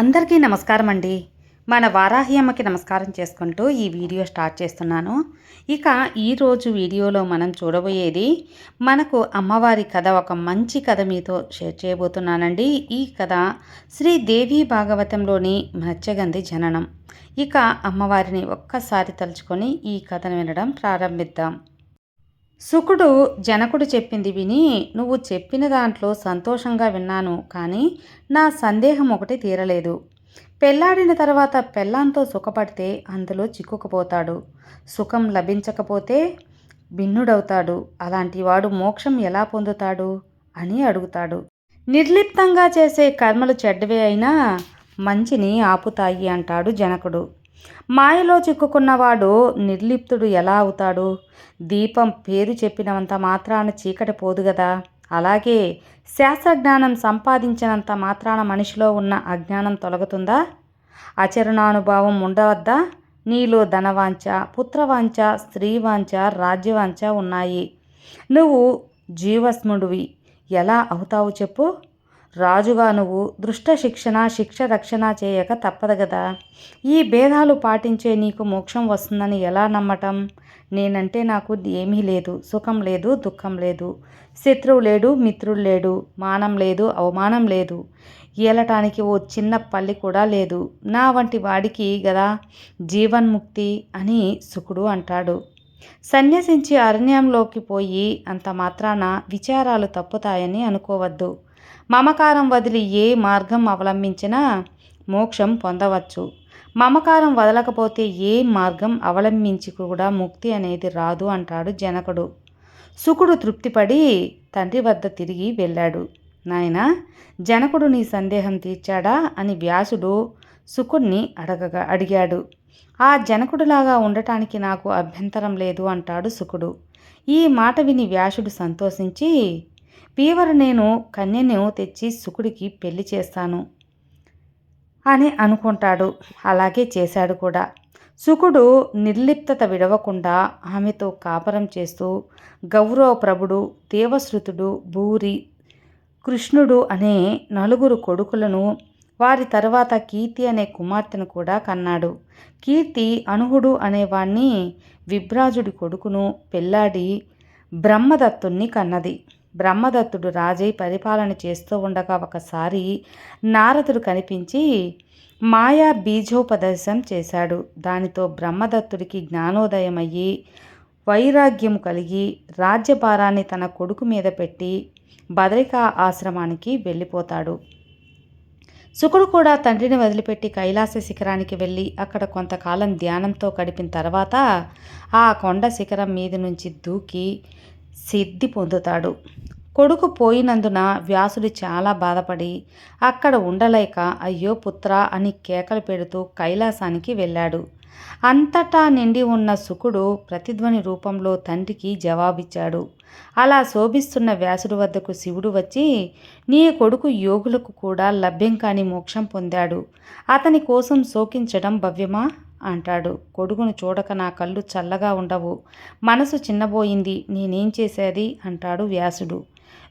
అందరికీ నమస్కారం అండి మన వారాహి అమ్మకి నమస్కారం చేసుకుంటూ ఈ వీడియో స్టార్ట్ చేస్తున్నాను. ఇక ఈరోజు వీడియోలో మనం చూడబోయేది మనకు అమ్మవారి కథ ఒక మంచి కథ మీతో షేర్ చేయబోతున్నానండి. ఈ కథ శ్రీ దేవి భాగవతంలోని మత్స్యగంధి జననం. ఇక అమ్మవారిని ఒక్కసారి తలుచుకొని ఈ కథను వినడం ప్రారంభిద్దాం. సుకుడు జనకుడు చెప్పింది విని నువ్వు చెప్పిన దాంట్లో సంతోషంగా విన్నాను కానీ నా సందేహం ఒకటి తీరలేదు. పెళ్ళాడిన తర్వాత పెళ్ళాంతో సుఖపడితే అందులో చిక్కుకుపోతాడు. సుఖం లభించకపోతే భిన్నుడవుతాడు. అలాంటి వాడు మోక్షం ఎలా పొందుతాడు? అని అడుగుతాడు. నిర్లిప్తంగా చేసే కర్మలు చెడ్డవే అయినా మంచిని ఆపుతాయి అంటాడు జనకుడు. మాయలో చిక్కుకున్నవాడు నిర్లిప్తుడు ఎలా అవుతాడు? దీపం పేరు చెప్పినంత మాత్రాన చీకటి పోదు కదా అలాగే శాస్త్రజ్ఞానం సంపాదించినంత మాత్రాన మనిషిలో ఉన్న అజ్ఞానం తొలగుతుందా? ఆచరణానుభావం ఉండవద్దా? నీలో ధనవాంఛ పుత్రవాంఛ స్త్రీవాంఛ రాజ్యవాంఛ ఉన్నాయి. నువ్వు జీవస్ముడివి. ఎలా అవుతావు చెప్పు? రాజుగా నువ్వు దృష్ట శిక్షణ శిక్ష రక్షణ చేయక తప్పదు కదా ఈ భేదాలు పాటించే నీకు మోక్షం వస్తుందని ఎలా నమ్మటం? నేనంటే నాకు ఏమీ లేదు సుఖం లేదు దుఃఖం లేదు. శత్రువు లేడు మిత్రుడు లేడు మానం లేదు అవమానం లేదు. ఏలటానికి ఓ చిన్న పల్లి కూడా లేదు. నా వంటి వాడికి గదా జీవన్ముక్తి అని సుకుడు అంటాడు. సన్యసించి అరణ్యంలోకి పోయి అంత మాత్రాన విచారాలు తప్పుతాయని అనుకోవద్దు. మమకారం వదిలి ఏ మార్గం అవలంబించినా మోక్షం పొందవచ్చు. మమకారం వదలకపోతే ఏ మార్గం అవలంబించి కూడా ముక్తి అనేది రాదు అంటాడు జనకుడు. సుకుడు తృప్తిపడి తండ్రి వద్ద తిరిగి వెళ్ళాడు. నాయన జనకుడు నీ సందేహం తీర్చాడా అని వ్యాసుడు సుకుడిని అడగగా అడిగాడు. ఆ జనకుడిలాగా ఉండటానికి నాకు అభ్యంతరం లేదు అంటాడు సుకుడు. ఈ మాట విని వ్యాసుడు సంతోషించి పీవర్ నేను కన్యను తెచ్చి సుకుడికి పెళ్ళి చేస్తాను అని అనుకుంటాడు. అలాగే చేశాడు కూడా. సుకుడు నిర్లిప్తత విడవకుండా ఆమెతో కాపరం చేస్తూ గౌరవప్రభుడు దేవశ్రుతుడు భూరి కృష్ణుడు అనే నలుగురు కొడుకులను వారి తర్వాత కీర్తి అనే కుమార్తెను కూడా కన్నాడు. కీర్తి అనుహుడు అనేవాణ్ణి విభ్రాజుడి కొడుకును పెళ్ళాడి బ్రహ్మదత్తుణ్ణి కన్నది. బ్రహ్మదత్తుడు రాజై పరిపాలన చేస్తూ ఉండగా ఒకసారి నారదుడు కనిపించి మాయా బీజోపదేశం చేశాడు. దానితో బ్రహ్మదత్తుడికి జ్ఞానోదయమయ్యి వైరాగ్యము కలిగి రాజ్యభారాన్ని తన కొడుకు మీద పెట్టి బదరికా ఆశ్రమానికి వెళ్ళిపోతాడు. శుకుడు కూడా తండ్రిని వదిలిపెట్టి కైలాస శిఖరానికి వెళ్ళి అక్కడ కొంతకాలం ధ్యానంతో గడిపిన తర్వాత ఆ కొండ శిఖరం మీద నుంచి దూకి సిద్ధి పొందుతాడు. కొడుకు పోయినందున వ్యాసుడు చాలా బాధపడి అక్కడ ఉండలేక అయ్యో పుత్ర అని కేకలు పెడుతూ కైలాసానికి వెళ్ళాడు. అంతటా నిండి ఉన్న సుకుడు ప్రతిధ్వని రూపంలో తండ్రికి జవాబిచ్చాడు. అలా శోభిస్తున్న వ్యాసుడు వద్దకు శివుడు వచ్చి నీ కొడుకు యోగులకు కూడా లభ్యం కాని మోక్షం పొందాడు. అతని కోసం శోకించడం భవ్యమా? అంటాడు. కొడుకును చూడక నా కళ్ళు చల్లగా ఉండవు. మనసు చిన్నబోయింది. నేనేం చేసేది? అంటాడు వ్యాసుడు.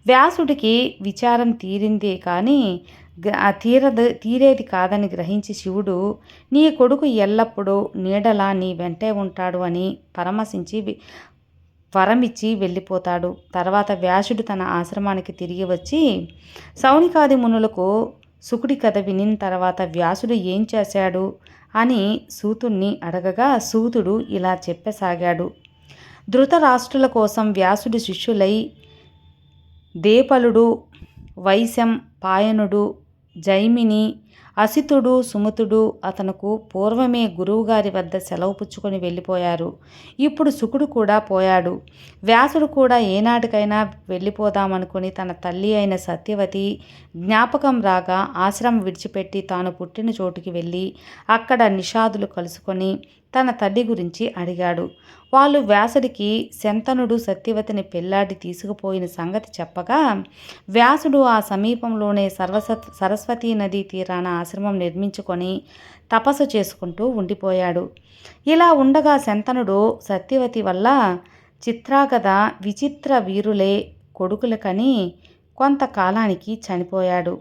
వ్యాసుడికి విచారం తీరిందే కానీ తీరదు తీరేది కాదని గ్రహించి శివుడు నీ కొడుకు ఎల్లప్పుడూ నీడలా నీ వెంటే ఉంటాడు అని పరమశించి వరమిచ్చి వెళ్ళిపోతాడు. తర్వాత వ్యాసుడు తన ఆశ్రమానికి తిరిగి వచ్చి సౌనికాది మునులకు సుకుడి కథ వినిన తర్వాత వ్యాసుడు ఏం చేశాడు? అని సూతుణ్ణి అడగగా సూతుడు ఇలా చెప్పసాగాడు. ధృతరాష్ట్రుల కోసం వ్యాసుడి శిష్యులై దేపలుడు వైశం పాయనుడు జైమిని అసితుడు సుమతుడు అతనుకు పూర్వమే గురువుగారి వద్ద సెలవు పుచ్చుకొని వెళ్ళిపోయారు. ఇప్పుడు శుకుడు కూడా పోయాడు. వ్యాసుడు కూడా ఏనాటికైనా వెళ్ళిపోదామనుకుని తన తల్లి అయిన సత్యవతి జ్ఞాపకం రాగా ఆశ్రమం విడిచిపెట్టి తాను పుట్టిన చోటుకి వెళ్ళి అక్కడ నిషాదులు కలుసుకొని తన తల్లి గురించి అడిగాడు. వాళ్ళు వ్యాసుడికి శంతనుడు సత్యవతిని పెళ్ళాడి తీసుకుపోయిన సంగతి చెప్పగా వ్యాసుడు ఆ సమీపంలోనే సర్వస సరస్వతీ నదీ తీరాన ఆశ్రమం నిర్మించుకొని తపస్సు చేసుకుంటూ ఉండిపోయాడు. ఇలా ఉండగా శంతనుడు సత్యవతి వల్ల చిత్రాగద విచిత్ర వీరులే కొడుకులకని కొంతకాలానికి చనిపోయాడు.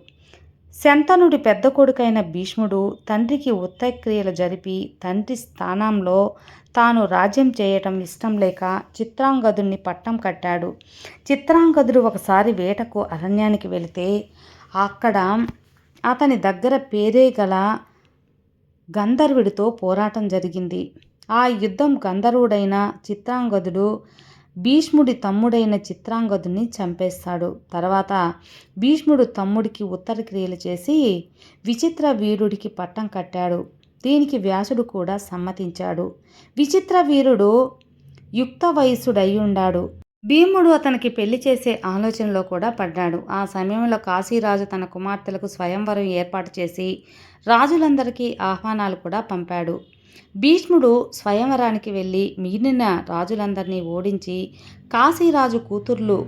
శంతనుడి పెద్ద కొడుకైన భీష్ముడు తండ్రికి ఉత్తక్రియలు జరిపి తండ్రి స్థానంలో తాను రాజ్యం చేయటం ఇష్టం లేక చిత్రాంగదుడిని పట్టం కట్టాడు. చిత్రాంగదుడు ఒకసారి వేటకు అరణ్యానికి వెళితే అక్కడ అతని దగ్గర పేరే గల గంధర్వుడితో పోరాటం జరిగింది. ఆ యుద్ధం గంధర్వుడైన చిత్రాంగదుడు భీష్ముడి తమ్ముడైన చిత్రాంగదుని చంపేస్తాడు. తర్వాత భీష్ముడు తమ్ముడికి ఉత్తర క్రియలు చేసి విచిత్ర వీరుడికి పట్టం కట్టాడు. దీనికి వ్యాసుడు కూడా సమ్మతించాడు. విచిత్ర వీరుడు యుక్త వయస్సుడై ఉండాడు. భీముడు అతనికి పెళ్ళి చేసే ఆలోచనలో కూడా పడ్డాడు. ఆ సమయంలో కాశీరాజు తన కుమార్తెలకు స్వయంవరం ఏర్పాటు చేసి రాజులందరికీ ఆహ్వానాలు కూడా పంపాడు. భీష్ముడు స్వయంవరానికి వెళ్ళి మిగిలిన రాజులందరినీ ఓడించి కాశీరాజు కూతుర్లు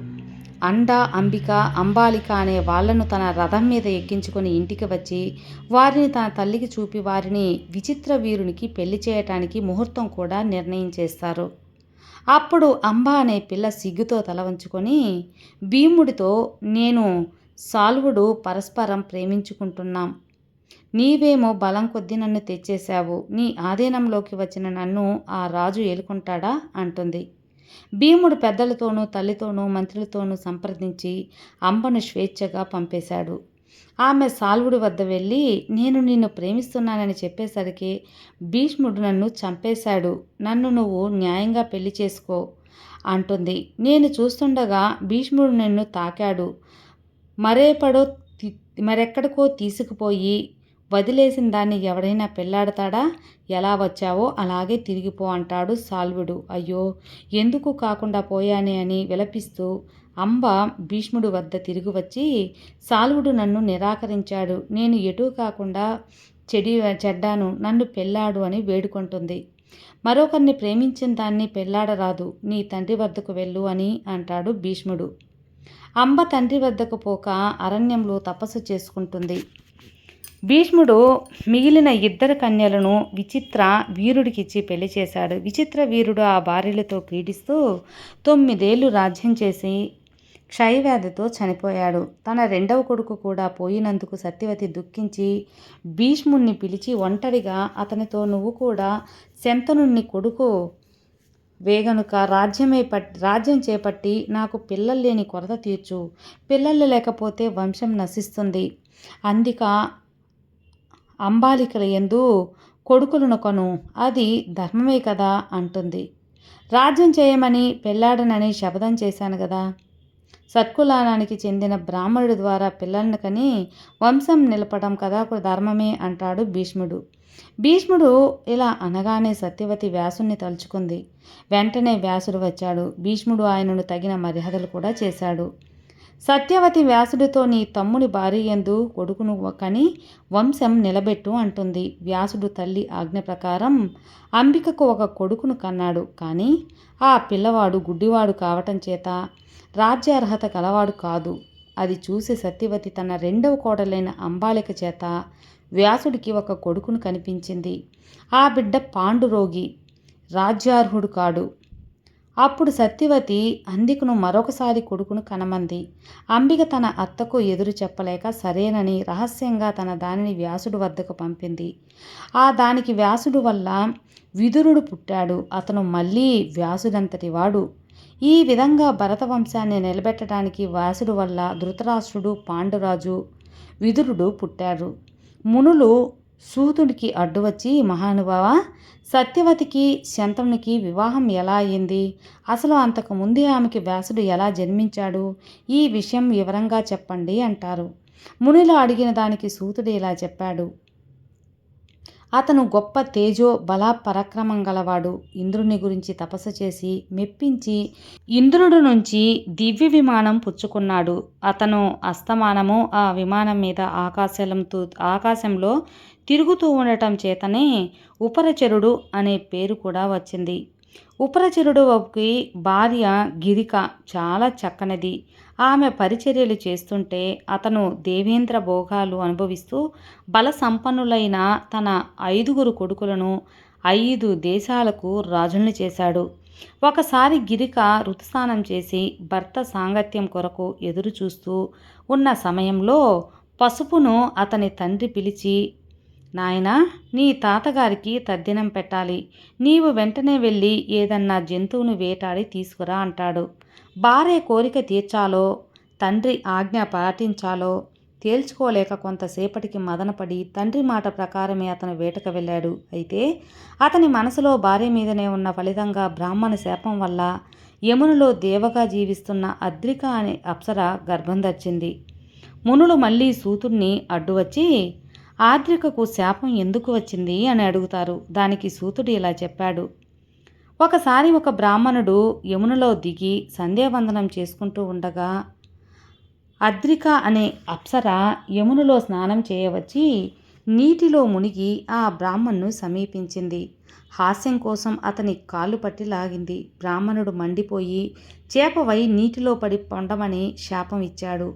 అండ అంబిక అంబాలిక అనే వాళ్ళను తన రథం మీద ఎక్కించుకొని ఇంటికి వచ్చి వారిని తన తల్లికి చూపి వారిని విచిత్ర వీరునికి పెళ్ళి చేయటానికి ముహూర్తం కూడా నిర్ణయం చేస్తారు. అప్పుడు అంబ అనే పిల్ల సిగ్గుతో తల వంచుకొని భీముడితో నేను సాల్వుడు పరస్పరం ప్రేమించుకుంటున్నాం. నీవేమో బలం కొద్ది నన్ను తెచ్చేశావు. నీ ఆధీనంలోకి వచ్చిన నన్ను ఆ రాజు ఏలుకుంటాడా? అంటుంది. భీముడు పెద్దలతోనూ తల్లితోనూ మంత్రులతోనూ సంప్రదించి అంబను స్వేచ్ఛగా పంపేశాడు. ఆమె సాల్వుడి వద్ద వెళ్ళి నేను నిన్ను ప్రేమిస్తున్నానని చెప్పేసరికి భీష్ముడు నన్ను చంపేశాడు. నన్ను నువ్వు న్యాయంగా పెళ్ళి చేసుకో అంటుంది. నేను చూస్తుండగా భీష్ముడు నిన్ను తాకాడు. మరేపడో మరెక్కడికో తీసుకుపోయి వదిలేసిన దాన్ని ఎవడైనా పెళ్ళాడతాడా ఎలా వచ్చావో అలాగే తిరిగిపో అంటాడు సాల్వుడు. అయ్యో ఎందుకు కాకుండా పోయానే అని విలపిస్తూ అంబ భీష్ముడు వద్ద తిరిగి వచ్చి సాల్వుడు నన్ను నిరాకరించాడు. నేను ఎటూ కాకుండా చెడి చెడ్డాను. నన్ను పెళ్ళాడు అని వేడుకుంటుంది. మరొకరిని ప్రేమించిన దాన్ని పెళ్ళాడరాదు. నీ తండ్రి వద్దకు వెళ్ళు అని అంటాడు భీష్ముడు. అంబ తండ్రి వద్దకు పోక అరణ్యంలో తపస్సు చేసుకుంటుంది. భీష్ముడు మిగిలిన ఇద్దరు కన్యలను విచిత్ర వీరుడికిచ్చి పెళ్ళి చేశాడు. విచిత్ర వీరుడు ఆ భార్యలతో క్రీడిస్తూ తొమ్మిదేళ్ళు రాజ్యం చేసి క్షయవ్యాధితో చనిపోయాడు. తన రెండవ కొడుకు కూడా పోయినందుకు సత్యవతి దుఃఖించి భీష్ముణ్ణి పిలిచి ఒంటరిగా అతనితో నువ్వు కూడా శంతనుణ్ణి కొడుకు వేగనుక రాజ్యమే పట్ రాజ్యం చేపట్టి నాకు పిల్లలు లేని కొరత తీర్చు. పిల్లలు లేకపోతే వంశం నశిస్తుంది. అందుక అంబాలికల ఎందు కొడుకులను అది ధర్మమే కదా అంటుంది. రాజ్యం చేయమని పెళ్ళాడనని శపథం చేశాను కదా. సత్కులానానికి చెందిన బ్రాహ్మణుడి ద్వారా పిల్లలను కని వంశం నిలపడం కదా ధర్మమే అంటాడు భీష్ముడు. భీష్ముడు ఇలా అనగానే సత్యవతి వ్యాసుని తలుచుకుంది. వెంటనే వ్యాసుడు వచ్చాడు. భీష్ముడు ఆయనను తగిన మర్యాదలు కూడా చేశాడు. సత్యవతి వ్యాసుడితో నీ తమ్ముని భార్య ఎందు కొడుకును కని వంశం నిలబెట్టు అంటుంది. వ్యాసుడు తల్లి ఆజ్ఞ ప్రకారం అంబికకు ఒక కొడుకును కన్నాడు. కానీ ఆ పిల్లవాడు గుడ్డివాడు కావటం చేత రాజ్యార్హత కలవాడు కాదు. అది చూసి సత్యవతి తన రెండవ కోడలైన అంబాలిక చేత వ్యాసుడికి ఒక కొడుకును కనిపించింది. ఆ బిడ్డ పాండురోగి రాజ్యార్హుడు కాడు. అప్పుడు సత్యవతి అందికును మరొకసారి కొడుకును కనమంది. అంబిక తన అత్తకు ఎదురు చెప్పలేక సరేనని రహస్యంగా తన దానిని వ్యాసుడు వద్దకు పంపింది. ఆ దానికి వ్యాసుడు వల్ల విదురుడు పుట్టాడు. అతను మళ్ళీ వ్యాసుడంతటి వాడు. ఈ విధంగా భరత వంశాన్ని నిలబెట్టడానికి వ్యాసుడు వల్ల ధృతరాష్ట్రుడు పాండురాజు విదురుడు పుట్టారు. మునులు సూతుడికి అడ్డు వచ్చి మహానుభావ సత్యవతికి శంతనునికి వివాహం ఎలా అయింది? అసలు అంతకు ముందే ఆమెకి వ్యాసుడు ఎలా జన్మించాడు? ఈ విషయం వివరంగా చెప్పండి అంటారు. మునిలో అడిగిన దానికి సూతుడు ఇలా చెప్పాడు. అతను గొప్ప తేజో బల పరాక్రమం గలవాడు. ఇంద్రుని గురించి తపస్సు చేసి మెప్పించి ఇంద్రుడు నుంచి దివ్య విమానం పుచ్చుకున్నాడు. అతను అస్తమానము ఆ విమానం మీద ఆకాశంతో ఆకాశంలో తిరుగుతూ ఉండటం చేతనే ఉపరచరుడు అనే పేరు కూడా వచ్చింది. ఉపరచరుడుకి భార్య గిరిక చాలా చక్కనిది. ఆమె పరిచర్యలు చేస్తుంటే అతను దేవేంద్ర భోగాలు అనుభవిస్తూ బల సంపన్నులైన తన ఐదుగురు కొడుకులను ఐదు దేశాలకు రాజులను చేశాడు. ఒకసారి గిరిక ఋతుస్నానం చేసి భర్త సాంగత్యం కొరకు ఎదురు చూస్తూ ఉన్న సమయంలో పసుపును అతని తండ్రి పిలిచి నాయనా నీ తాతగారికి తద్దినం పెట్టాలి. నీవు వెంటనే వెళ్ళి ఏదన్నా జంతువును వేటాడి తీసుకురా అంటాడు. భార్య కోరిక తీర్చాలో తండ్రి ఆజ్ఞ పాటించాలో తేల్చుకోలేక కొంతసేపటికి మదనపడి తండ్రి మాట ప్రకారమే అతను వేటకు వెళ్ళాడు. అయితే అతని మనసులో భార్య మీదనే ఉన్న ఫలితంగా బ్రాహ్మణ శాపం వల్ల యమునులో దేవగా జీవిస్తున్న అద్రిక అనే అప్సర గర్భం దచ్చింది. మునులు మళ్ళీ సూతుణ్ణి అడ్డు వచ్చి ఆద్రికకు శాపం ఎందుకు వచ్చింది అని అడుగుతారు. దానికి సూతుడు ఇలా చెప్పాడు. ఒకసారి ఒక బ్రాహ్మణుడు యమునలో దిగి సంధ్యావందనం చేసుకుంటూ ఉండగా అద్రిక అనే అప్సర యమునలో స్నానం చేయవచ్చి నీటిలో మునిగి ఆ బ్రాహ్మణ్ణు సమీపించింది. హాస్యం కోసం అతని కాళ్ళు పట్టి లాగింది. బ్రాహ్మణుడు మండిపోయి చేపవై నీటిలో పడి పొండమని శాపం ఇచ్చాడు.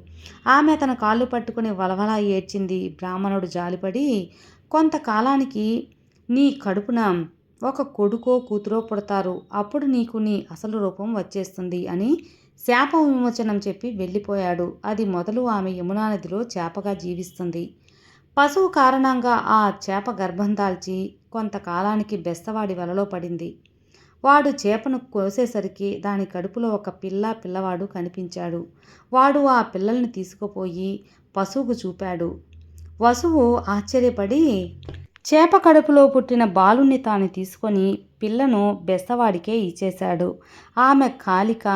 ఆమె అతను కాళ్ళు పట్టుకుని వలవలా ఏడ్చింది. బ్రాహ్మణుడు జాలిపడి కొంతకాలానికి నీ కడుపున ఒక కొడుకో కూతురో పుడతారు. అప్పుడు నీకు నీ అసలు రూపం వచ్చేస్తుంది అని శాప విమోచనం చెప్పి వెళ్ళిపోయాడు. అది మొదలు ఆమె యమునా నదిలో చేపగా జీవిస్తుంది. పశువు కారణంగా ఆ చేప గర్భం దాల్చి కొంతకాలానికి బెస్తవాడి వలలో పడింది. వాడు చేపను కోసేసరికి దాని కడుపులో ఒక పిల్ల పిల్లవాడు కనిపించాడు. వాడు ఆ పిల్లల్ని తీసుకుపోయి పశువుకు చూపాడు. వసువు ఆశ్చర్యపడి చేప కడుపులో పుట్టిన బాలుణ్ణి తాను తీసుకొని పిల్లను బెస్తవాడికే ఇచ్చేశాడు. ఆమె కాలిక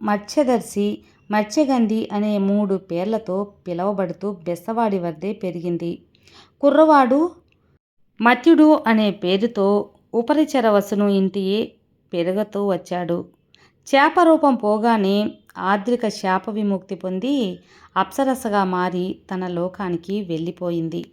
మత్స్యదర్శి మత్స్యగంధి అనే మూడు పేర్లతో పిలువబడుతూ బెస్సవాడి వద్దే పెరిగింది. కుర్రవాడు మత్యుడు అనే పేరుతో ఉపరిచరవసును ఇంటి పెరుగుతూ వచ్చాడు. చేప రూపం పోగానే ఆద్రిక శాప విముక్తి పొంది అప్సరసగా మారి తన లోకానికి వెళ్ళిపోయింది.